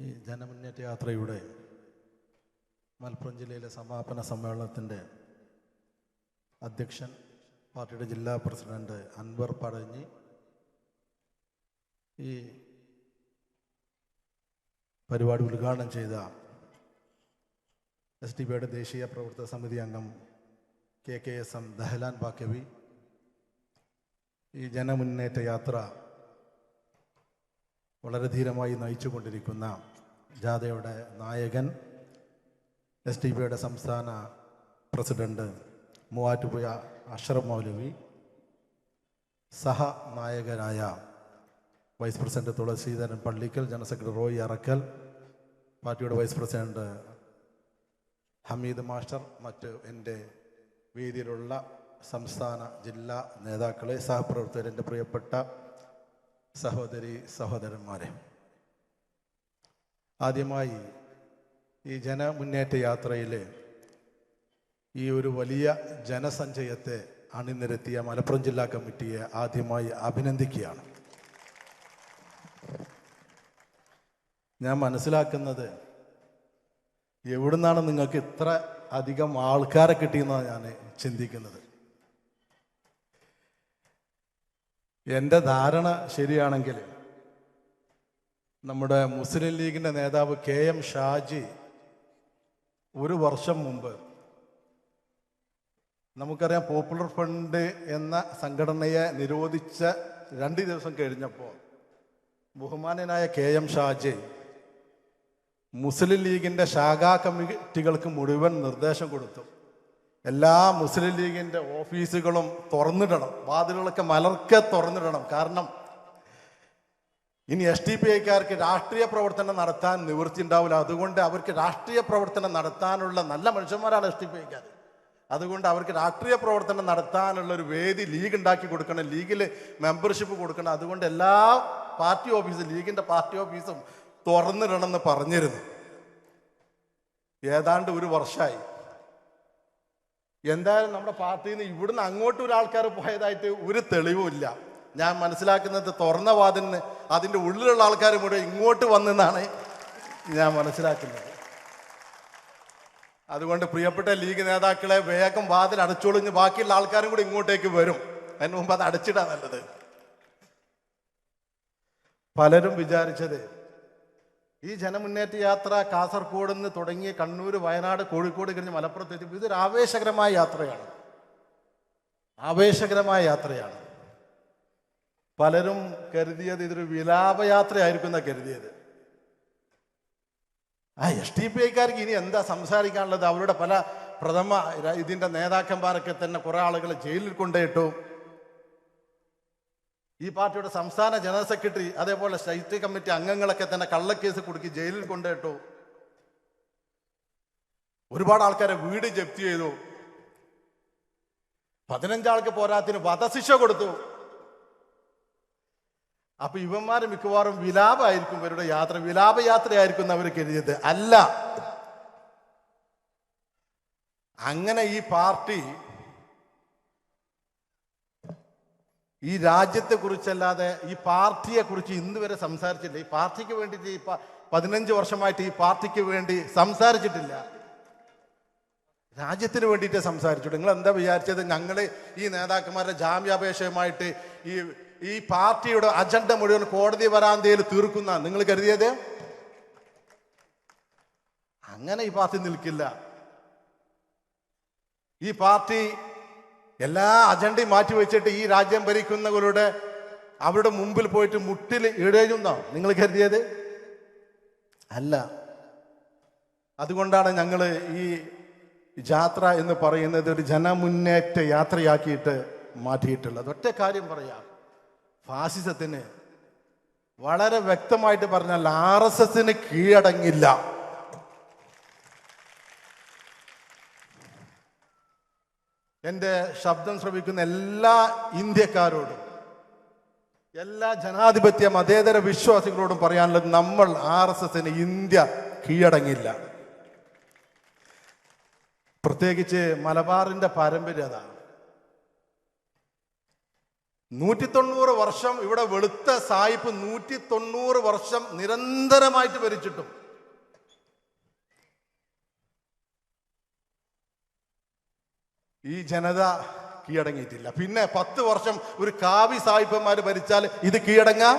ഈ ജനമുന്നേറ്റ യാത്രയുടെ മലപ്പുറം ജില്ലയിലെ സമാപന സമ്മേളനത്തിന്റെ അധ്യക്ഷൻ പാർട്ടിയുടെ ജില്ലാ പ്രസിഡന്റ് അൻവർ പടഞ്ഞി ഈ പരിപാടി ഉദ്ഘാടനം ചെയ്ത എസ് ഡി ബിയുടെ ദേശീയ പ്രവർത്തക സമിതി അംഗം K K S M Dahalan Baqavi ഈ ജനമുന്നേറ്റ യാത്ര വളരെ ധീരമായി നയിച്ചുകൊണ്ടിരിക്കുന്ന ജാഥയുടെ നായകൻ എസ് ഡി പിയുടെ സംസ്ഥാന president Muvattupuzha Ashraf Moulavi സഹനായകനായ vice president Thulaseedharan Pallikkal general secretary Roy Arakkal പാർട്ടിയുടെ വൈസ് പ്രസിഡന്റ് ഹമീദ് മാസ്റ്റർ മറ്റ് എന്റെ വേദിയിലുള്ള സംസ്ഥാന ജില്ലാ നേതാക്കളെ സഹപ്രവർത്തകർ എന്റെ പ്രിയപ്പെട്ട സഹോദരി സഹോദരന്മാരെ. ആദ്യമായി ഈ ജനമുന്നേറ്റ യാത്രയിൽ ഈ ഒരു വലിയ ജനസഞ്ചയത്തെ അണിനിരത്തിയ മലപ്പുറം ജില്ലാ കമ്മിറ്റിയെ ആദ്യമായി അഭിനന്ദിക്കുകയാണ്. ഞാൻ മനസ്സിലാക്കുന്നത് എവിടുന്നാണ് നിങ്ങൾക്ക് ഇത്ര അധികം ആൾക്കാരെ കിട്ടിയെന്നാണ് ഞാൻ ചിന്തിക്കുന്നത്. എന്റെ ധാരണ ശരിയാണെങ്കിൽ നമ്മുടെ മുസ്ലിം ലീഗിന്റെ നേതാവ് കെ എം ഷാജി ഒരു വർഷം മുമ്പ് നമുക്കറിയാം പോപ്പുലർ ഫണ്ട് എന്ന സംഘടനയെ നിരോധിച്ച രണ്ട് ദിവസം കഴിഞ്ഞപ്പോൾ ബഹുമാനനായ കെ എം ഷാജി മുസ്ലിം ലീഗിന്റെ ശാഖാ കമ്മിറ്റികൾക്ക് മുഴുവൻ നിർദ്ദേശം കൊടുത്തു. എല്ലാ മുസ്ലിം ലീഗിന്റെ ഓഫീസുകളും തുറന്നിടണം. വാതിലുകളൊക്കെ മലർക്കെ തുറന്നിടണം. കാരണം ഇനി എസ് ടി പി ഐക്കാർക്ക് രാഷ്ട്രീയ പ്രവർത്തനം നടത്താൻ നിവൃത്തി ഉണ്ടാവില്ല അതുകൊണ്ട് അവർക്ക് രാഷ്ട്രീയ പ്രവർത്തനം നടത്താനുള്ള നല്ല മനുഷ്യന്മാരാണ് എസ് ടി പി ഐക്കാർ അതുകൊണ്ട് അവർക്ക് രാഷ്ട്രീയ പ്രവർത്തനം നടത്താനുള്ള ഒരു വേദി ലീഗ് ഉണ്ടാക്കി കൊടുക്കണം. ലീഗിൽ മെമ്പർഷിപ്പ് കൊടുക്കണം. അതുകൊണ്ട് എല്ലാ പാർട്ടി ഓഫീസും ലീഗിന്റെ പാർട്ടി ഓഫീസും തുറന്നിടണമെന്ന് പറഞ്ഞിരുന്നു. ഏതാണ്ട് ഒരു വർഷമായി എന്തായാലും നമ്മുടെ പാർട്ടിയിൽ നിന്ന് ഇവിടുന്ന് അങ്ങോട്ട് ഒരു ആൾക്കാർ പോയതായിട്ട് ഒരു തെളിവുമില്ല. ഞാൻ മനസ്സിലാക്കുന്നത് തുറന്ന വാതിന് അതിന്റെ ഉള്ളിലുള്ള ആൾക്കാർ മുഴുവൻ ഇങ്ങോട്ട് വന്നെന്നാണ് ഞാൻ മനസ്സിലാക്കുന്നത്. അതുകൊണ്ട് പ്രിയപ്പെട്ട ലീഗ് നേതാക്കളെ വേഗം വാതിൽ അടച്ചോളിഞ്ഞ് ബാക്കിയുള്ള ആൾക്കാരും കൂടി ഇങ്ങോട്ടേക്ക് വരും. അതിന് മുമ്പ് അത് അടച്ചിടാൻ നല്ലത്. പലരും വിചാരിച്ചത് ഈ ജനമുന്നേറ്റ യാത്ര കാസർഗോഡ് നിന്ന് തുടങ്ങി കണ്ണൂർ വയനാട് കോഴിക്കോട് കഴിഞ്ഞ് മലപ്പുറത്ത് എത്തി. ഇതൊരു ആവേശകരമായ യാത്രയാണ്. ആവേശകരമായ യാത്രയാണ്. പലരും കരുതിയത് ഇതൊരു വിലാപയാത്രയായിരിക്കും എന്നാ കരുതിയത്. ആ എസ് ടി പി ഐക്കാർക്ക് ഇനി എന്താ സംസാരിക്കാനുള്ളത്? അവരുടെ പല പ്രഥമ ഇതിന്റെ നേതാക്കന്മാരൊക്കെ തന്നെ കുറെ ആളുകളെ ജയിലിൽ കൊണ്ടുപോയിട്ടു. ഈ പാർട്ടിയുടെ സംസ്ഥാന ജനറൽ സെക്രട്ടറി അതേപോലെ സ്റ്റേറ്റ് കമ്മിറ്റി അംഗങ്ങളൊക്കെ തന്നെ കള്ളക്കേസ് കൊടുക്കി ജയിലിൽ കൊണ്ടുപോയിട്ടു. ഒരുപാട് ആൾക്കാരെ വീട് ജപ്തി ചെയ്തു. പതിനഞ്ചാൾക്ക് പോരാത്തിന് വധശിക്ഷ കൊടുത്തു. അപ്പൊ ഇവന്മാർ മിക്കവാറും വിലാപമായിരിക്കും ഇവരുടെ യാത്ര. വിലാപയാത്രയായിരിക്കും എന്ന് അവർ കരുതിയത്. അല്ല. അങ്ങനെ ഈ പാർട്ടി ഈ രാജ്യത്തെ കുറിച്ചല്ലാതെ ഈ പാർട്ടിയെ കുറിച്ച് ഇന്ന് വരെ സംസാരിച്ചില്ല. ഈ പാർട്ടിക്ക് വേണ്ടിയിട്ട് ഈ പതിനഞ്ച് വർഷമായിട്ട് ഈ പാർട്ടിക്ക് വേണ്ടി സംസാരിച്ചിട്ടില്ല. രാജ്യത്തിന് വേണ്ടിയിട്ട് സംസാരിച്ചു നിങ്ങൾ എന്താ വിചാരിച്ചത്? ഞങ്ങൾ ഈ നേതാക്കന്മാരുടെ ജാമ്യാപേക്ഷയുമായിട്ട് ഈ ഈ പാർട്ടിയുടെ അജണ്ട മുഴുവൻ കോടതി വരാന്തയിൽ തീർക്കുന്ന നിങ്ങൾ കരുതിയത്? അങ്ങനെ ഈ പാർട്ടി നിൽക്കില്ല. ഈ പാർട്ടി എല്ലാ അജണ്ടയും മാറ്റി വെച്ചിട്ട് ഈ രാജ്യം ഭരിക്കുന്നവരുടെ അവരുടെ മുമ്പിൽ പോയിട്ട് മുട്ടിൽ ഇടയുന്നോ നിങ്ങൾ കരുതിയത്? അല്ല. അതുകൊണ്ടാണ് ഞങ്ങൾ ഈ യാത്ര എന്ന് പറയുന്നത് ഒരു ജനമുന്നേറ്റ യാത്രയാക്കിയിട്ട് മാറ്റിയിട്ടുള്ളത്. ഒറ്റ കാര്യം പറയാം. ഫാസിസത്തിന് വളരെ വ്യക്തമായിട്ട് പറഞ്ഞാൽ ആർ എസ് എസിന് കീഴടങ്ങില്ല. എന്റെ ശബ്ദം ശ്രവിക്കുന്ന എല്ലാ ഇന്ത്യക്കാരോടും എല്ലാ ജനാധിപത്യ മതേതര വിശ്വാസികളോടും പറയാനുള്ളത് നമ്മൾ ആർ എസ് എസിന് ഇന്ത്യ കീഴടങ്ങില്ല. പ്രത്യേകിച്ച് മലബാറിന്റെ പാരമ്പര്യം അതാണ്. നൂറ്റി തൊണ്ണൂറ് വർഷം ഇവിടെ വെളുത്ത സായിപ്പ് നൂറ്റി തൊണ്ണൂറ് വർഷം നിരന്തരമായിട്ട് ഭരിച്ചിട്ടും. ഈ ജനത കീഴടങ്ങിയിട്ടില്ല. പിന്നെ പത്ത് വർഷം ഒരു കാവി സായിപ്പന്മാർ ഭരിച്ചാൽ ഇത് കീഴടങ്ങാം?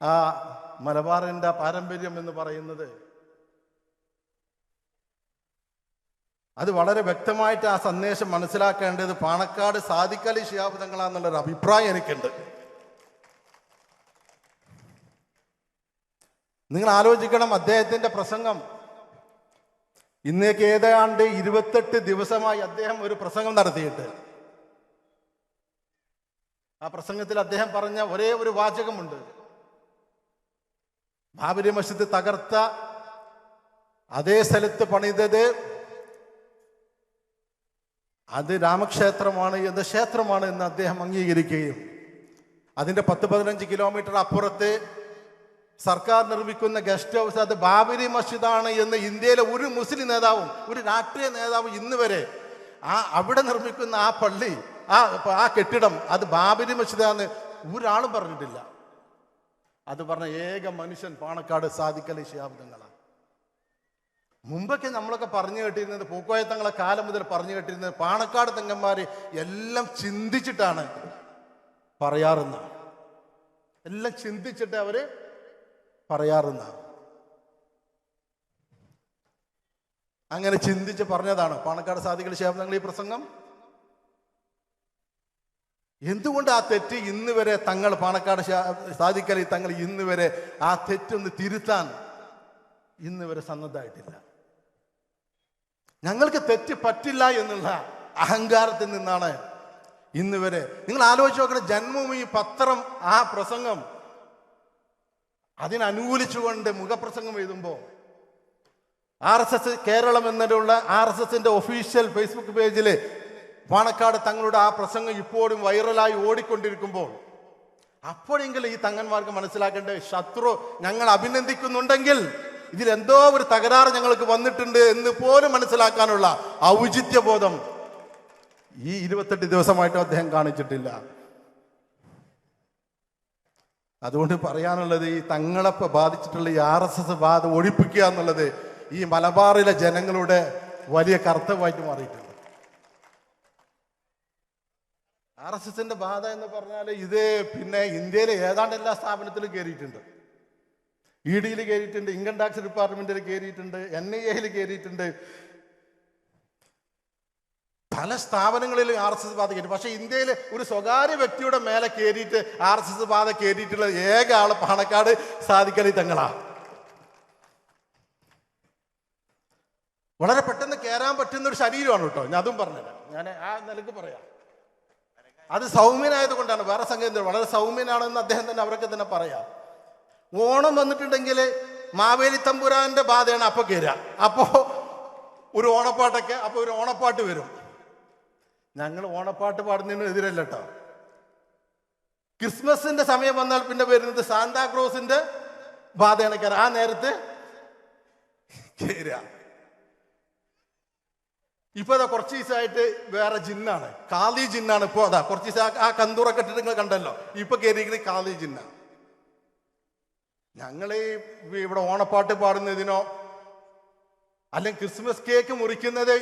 ആ മലബാറിന്റെ പാരമ്പര്യം എന്ന് പറയുന്നത് അത് വളരെ വ്യക്തമായിട്ട് ആ സന്ദേശം മനസ്സിലാക്കേണ്ടത് പാണക്കാട് സാധിക്കലി ശിഹാബ് തങ്ങളാന്നുള്ളൊരു അഭിപ്രായം എനിക്കുണ്ട്. നിങ്ങൾ ആലോചിക്കണം അദ്ദേഹത്തിന്റെ പ്രസംഗം. ഇന്നേക്ക് ഏതാണ്ട് ഇരുപത്തെട്ട് ദിവസമായി അദ്ദേഹം ഒരു പ്രസംഗം നടത്തിയിട്ട്. ആ പ്രസംഗത്തിൽ അദ്ദേഹം പറഞ്ഞ ഒരേ ഒരു വാചകമുണ്ട്. ബാബരി മസ്ജിദ് തകർത്ത അതേ സ്ഥലത്ത് പണിതത് അത് രാമക്ഷേത്രമാണ് എന്ന ക്ഷേത്രമാണ് എന്ന് അദ്ദേഹം അംഗീകരിക്കുകയും അതിന്റെ പത്ത് പതിനഞ്ച് കിലോമീറ്റർ അപ്പുറത്ത് സർക്കാർ നിർമ്മിക്കുന്ന ഗസ്റ്റ് ഹൗസ് അത് ബാബരി മസ്ജിദാണ് എന്ന് ഇന്ത്യയിലെ ഒരു മുസ്ലിം നേതാവും ഒരു രാഷ്ട്രീയ നേതാവും ഇന്ന് വരെ ആ അവിടെ നിർമ്മിക്കുന്ന ആ പള്ളി ആ ആ കെട്ടിടം അത് ബാബരി മസ്ജിദാന്ന് ഒരാളും പറഞ്ഞിട്ടില്ല. അത് പറഞ്ഞ ഏക മനുഷ്യൻ പാണക്കാട് സാധിക്കലി ശിഹാബ്ദങ്ങളാണ് മുമ്പൊക്കെ നമ്മളൊക്കെ പറഞ്ഞു കേട്ടിരുന്നത് പൂക്കോയത്തങ്ങളെ കാലം മുതൽ പറഞ്ഞു കേട്ടിരുന്നത് പാണക്കാട് തെങ്ങന്മാര് എല്ലാം ചിന്തിച്ചിട്ടാണ് പറയാറുന്ന എല്ലാം ചിന്തിച്ചിട്ട് അവർ പറയാറുന്ന അങ്ങനെ ചിന്തിച്ച് പറഞ്ഞതാണ് പാണക്കാട് സാധിക്കൽ ശിഹാബ്ദങ്ങൾ ഈ പ്രസംഗം. എന്തുകൊണ്ട് ആ തെറ്റ് ഇന്ന് വരെ തങ്ങൾ പാണക്കാട് സാധിക്കലി തങ്ങൾ ഇന്ന് വരെ ആ തെറ്റൊന്ന് തിരുത്താൻ ഇന്ന് വരെ സന്നദ്ധമായിട്ടില്ല? ഞങ്ങൾക്ക് തെറ്റ് പറ്റില്ല എന്നുള്ള അഹങ്കാരത്തിൽ നിന്നാണ് ഇന്ന് വരെ. നിങ്ങൾ ആലോചിച്ച് നോക്കണം ജന്മഭൂമി പത്രം ആ പ്രസംഗം അതിനനുകൂലിച്ചുകൊണ്ട് മുഖപ്രസംഗം എഴുതുമ്പോൾ ആർ എസ് എസ് കേരളം എന്നതിലുള്ള ആർ എസ് എസിന്റെ ഒഫീഷ്യൽ ഫേസ്ബുക്ക് പേജിൽ പാണക്കാട് തങ്ങളുടെ ആ പ്രസംഗം ഇപ്പോഴും വൈറലായി ഓടിക്കൊണ്ടിരിക്കുമ്പോൾ അപ്പോഴെങ്കിലും ഈ തങ്ങന്മാർക്ക് മനസ്സിലാക്കേണ്ട ശത്രു ഞങ്ങൾ അഭിനന്ദിക്കുന്നുണ്ടെങ്കിൽ ഇതിലെന്തോ ഒരു തകരാറ് ഞങ്ങൾക്ക് വന്നിട്ടുണ്ട് എന്ന് പോലും മനസ്സിലാക്കാനുള്ള ഔചിത്യബോധം ഈ ഇരുപത്തെട്ട് ദിവസമായിട്ട് അദ്ദേഹം കാണിച്ചിട്ടില്ല. അതുകൊണ്ട് പറയാനുള്ളത് ഈ തങ്ങളെ ബാധിച്ചിട്ടുള്ള ഈ ആർ എസ് എസ് ബാധ ഒഴിപ്പിക്കുക എന്നുള്ളത് ഈ മലബാറിലെ ജനങ്ങളുടെ വലിയ കർത്തവ്യമായിട്ട് മാറിയിട്ടുണ്ട്. ആർ എസ് എസിന്റെ ബാധ എന്ന് പറഞ്ഞാൽ ഇത് പിന്നെ ഇന്ത്യയിലെ ഏതാണ്ട് എല്ലാ സ്ഥാപനത്തിലും കയറിയിട്ടുണ്ട് ഇ ഡിയിൽ കയറിയിട്ടുണ്ട് ഇൻകം ടാക്സ് ഡിപ്പാർട്ട്മെന്റിൽ കയറിയിട്ടുണ്ട് എൻ ഐ എയിൽ കയറിയിട്ടുണ്ട്. പല സ്ഥാപനങ്ങളിലും ആർ എസ് എസ് ബാധ കയറ്റി. പക്ഷെ ഇന്ത്യയിൽ ഒരു സ്വകാര്യ വ്യക്തിയുടെ മേലെ കയറിയിട്ട് ആർ എസ് എസ് ബാധ കയറിയിട്ടുള്ള ഏക ആൾ പാണക്കാട് സാധിക്കലി തങ്ങളാ. വളരെ പെട്ടെന്ന് കയറാൻ പറ്റുന്ന ഒരു ശരീരമാണ് കേട്ടോ ഞാൻ അതും പറഞ്ഞത് ഞാൻ ആ നിലയ്ക്ക് പറയാം. അത് സൗമ്യനായത് കൊണ്ടാണ് വേറെ സംഗതി വളരെ സൗമ്യനാണെന്ന് അദ്ദേഹം തന്നെ അവരൊക്കെ തന്നെ പറയാം. ഓണം വന്നിട്ടുണ്ടെങ്കിൽ മാവേലി തമ്പുരാന്റെ ബാധയാണ് അപ്പൊ കയറുക അപ്പോ ഒരു ഓണപ്പാട്ടൊക്കെ അപ്പൊ ഒരു ഓണപ്പാട്ട് വരും. ഞങ്ങൾ ഓണപ്പാട്ട് പാടുന്നതിന് എതിരല്ല കേട്ടോ ക്രിസ്മസിന്റെ സമയം വന്നാൽ പിന്നെ വരുന്നത് സാന്താക്രോസിന്റെ ബാധയാണ് കയറുക ആ നേരത്തെ കയറുക ഇപ്പൊ അതാ കുറച്ച് ദിവസമായിട്ട് വേറെ ജിന്നാണ്. കാളി ജിന്നാണ് ഇപ്പൊ അതാ. കുറച്ച് ദിവസം ആ- കന്തൂറ ഇട്ടിട്ട് നിങ്ങൾ കണ്ടല്ലോ. ഇപ്പൊ കയറിയിരിക്കുന്നത് കാളി ജിന്നാണ്. ഞങ്ങൾ ഇവിടെ ഓണപ്പാട്ട് പാടുന്നതിനോ അല്ലെങ്കിൽ ക്രിസ്മസ് കേക്ക് മുറിക്കുന്നത്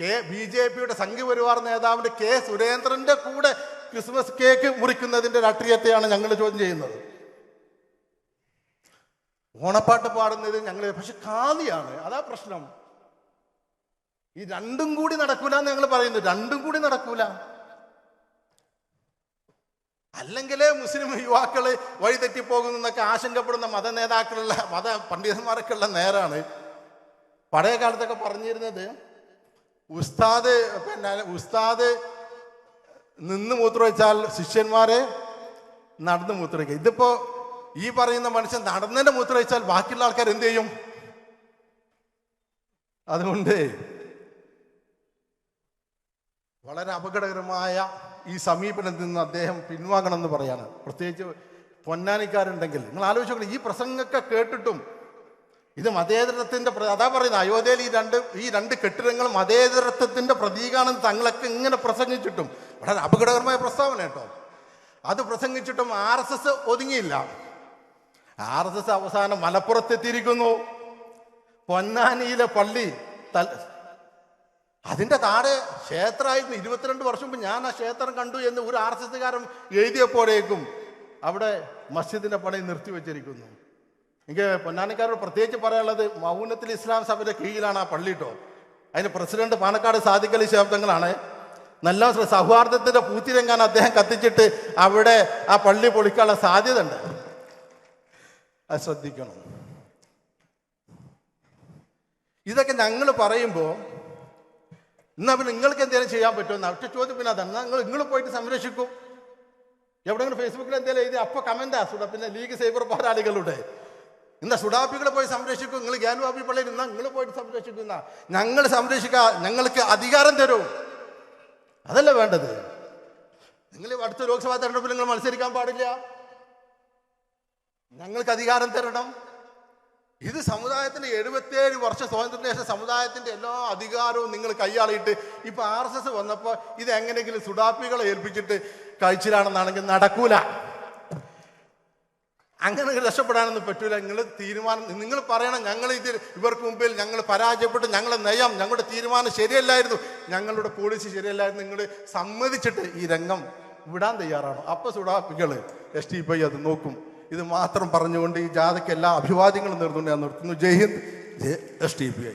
കെ ബി ജെ പിയുടെ സംഘപരിവാർ നേതാവിന്റെ കെ സുരേന്ദ്രന്റെ കൂടെ ക്രിസ്മസ് കേക്ക് മുറിക്കുന്നതിന്റെ രാഷ്ട്രീയത്തെയാണ് ഞങ്ങൾ ചോദ്യം ചെയ്യുന്നത്. ഓണപ്പാട്ട് പാടുന്നത് ഞങ്ങൾ പക്ഷെ കാതിയാണ് അതാ പ്രശ്നം. ഈ രണ്ടും കൂടി നടക്കൂല എന്ന് ഞങ്ങൾ പറയുന്നു. രണ്ടും കൂടി നടക്കൂല. അല്ലെങ്കിൽ മുസ്ലിം യുവാക്കൾ വഴിതെറ്റിപ്പോകുന്നു എന്നൊക്കെ ആശങ്കപ്പെടുന്ന മത നേതാക്കളുള്ള മത പണ്ഡിതന്മാരൊക്കെ ഉള്ള നേരാണ്. പഴയ കാലത്തൊക്കെ പറഞ്ഞിരുന്നത് ഉസ്താദ് പിന്നെ ഉസ്താദ് നിന്ന് മൂത്രമൊഴിച്ചാൽ ശിഷ്യന്മാരെ നടന്ന് മൂത്രമൊഴിക്കുക. ഇതിപ്പോ ഈ പറയുന്ന മനുഷ്യൻ നടന്നതിന്റെ മൂത്രമൊഴിച്ചാൽ ബാക്കിയുള്ള ആൾക്കാർ എന്ത് ചെയ്യും? അതുകൊണ്ട് വളരെ അപകടകരമായ ഈ സമീപനത്തിൽ നിന്ന് അദ്ദേഹം പിൻവാങ്ങണം എന്ന് പറയാണ്. പ്രത്യേകിച്ച് പൊന്നാനിക്കാരുണ്ടെങ്കിൽ. നിങ്ങൾ ആലോചിച്ചു ഈ പ്രസംഗമൊക്കെ കേട്ടിട്ടും ഇത് മതേതരത്വത്തിന്റെ പ്ര- അതാ പറയുന്നത് അയോധ്യയിൽ ഈ രണ്ട് ഈ രണ്ട് കെട്ടിടങ്ങൾ മതേതരത്വത്തിന്റെ പ്രതീകാണെന്ന് തങ്ങളൊക്കെ ഇങ്ങനെ പ്രസംഗിച്ചിട്ടും. വളരെ അപകടകരമായ പ്രസ്താവന കേട്ടോ. അത് പ്രസംഗിച്ചിട്ടും ആർ എസ് എസ് ഒതുങ്ങിയില്ല. ആർ എസ് എസ് അവസാനം മലപ്പുറത്തെത്തിയിരിക്കുന്നു. പൊന്നാനിയിലെ പള്ളി തൽ- അതിന്റെ താഴെ ക്ഷേത്രമായിരുന്നു. ഇരുപത്തിരണ്ട് വർഷം മുമ്പ് ഞാൻ ആ ക്ഷേത്രം കണ്ടു എന്ന് ഒരു ആർ എസ് എസ്സുകാരൻ എഴുതിയപ്പോഴേക്കും അവിടെ മസ്ജിദിന്റെ പണി നിർത്തിവെച്ചിരിക്കുന്നു എനിക്ക് പൊന്നാനിക്കാരോട് പ്രത്യേകിച്ച് പറയാനുള്ളത് മൗനത്തിൽ ഇസ്ലാം സഭയുടെ കീഴിലാണ് ആ പള്ളി കേട്ടോ അതിന് പ്രസിഡന്റ് പാണക്കാട് സാധിക്കലി ശബ്ദങ്ങളാണ്. നല്ല സൗഹാർദ്ദത്തിന്റെ പൂത്തിരങ്ങാൻ അദ്ദേഹം കത്തിച്ചിട്ട് അവിടെ ആ പള്ളി പൊളിക്കാനുള്ള സാധ്യത ഉണ്ട് അത് ശ്രദ്ധിക്കണം. ഇതൊക്കെ ഞങ്ങൾ പറയുമ്പോൾ എന്നാ പിന്നെ നിങ്ങൾക്ക് എന്തെങ്കിലും ചെയ്യാൻ പറ്റുമെന്ന് ഒറ്റ ചോദ്യം പിന്നെ അതാണ്. നിങ്ങൾ നിങ്ങൾ പോയിട്ട് സംരക്ഷിക്കും. എവിടെയെങ്കിലും ഫേസ്ബുക്കിൽ എന്തെങ്കിലും എഴുതി അപ്പൊ കമന്റാ സുഡ പിന്നെ ലീഗ് സൈബർ പോരാളികളുടെ. ഇന്ന സുഡാപ്പികളെ പോയി സംരക്ഷിക്കും. നിങ്ങൾ ഗ്യാൻവാബി പള്ളിയിൽ നിന്നാ നിങ്ങൾ പോയിട്ട് സംരക്ഷിക്കുന്ന ഞങ്ങൾ സംരക്ഷിക്കുക ഞങ്ങൾക്ക് അധികാരം തരും. അതല്ല വേണ്ടത്? നിങ്ങൾ അടുത്ത ലോക്സഭാ തെരഞ്ഞെടുപ്പിൽ നിങ്ങൾ മത്സരിക്കാൻ പാടില്ല. ഞങ്ങൾക്ക് അധികാരം തരണം. ഇത് സമുദായത്തിന്റെ എഴുപത്തിയേഴ് വർഷ സ്വാതന്ത്ര്യത്തിന് ശേഷം സമുദായത്തിന്റെ എല്ലാ അധികാരവും നിങ്ങൾ കൈയാളിയിട്ട് ഇപ്പൊ ആർ എസ് എസ് വന്നപ്പോൾ ഇത് എങ്ങനെയെങ്കിലും സുഡാപ്പികളെ ഏൽപ്പിച്ചിട്ട് കഴിച്ചിലാണെന്നാണെങ്കിൽ നടക്കൂല. അങ്ങനെ രക്ഷപ്പെടാനൊന്നും പറ്റൂല. നിങ്ങൾ തീരുമാനം നിങ്ങൾ പറയണം ഞങ്ങൾ ഇത് ഇവർക്ക് മുമ്പിൽ ഞങ്ങൾ പരാജയപ്പെട്ട് ഞങ്ങളുടെ നയം ഞങ്ങളുടെ തീരുമാനം ശരിയല്ലായിരുന്നു. ഞങ്ങളുടെ പോളിസി ശരിയല്ലായിരുന്നു. നിങ്ങൾ സമ്മതിച്ചിട്ട് ഈ രംഗം വിടാൻ തയ്യാറാണ്. അപ്പൊ സുഡാപ്പികൾ എസ് ടി പൈ അത് നോക്കും. ഇത് മാത്രം പറഞ്ഞുകൊണ്ട് ഈ ജാഥയ്ക്ക് എല്ലാ അഭിവാദ്യങ്ങളും നേർന്നുകൊണ്ട് ഞാൻ നിർത്തുന്നു. ജയ് Hind. S T P I.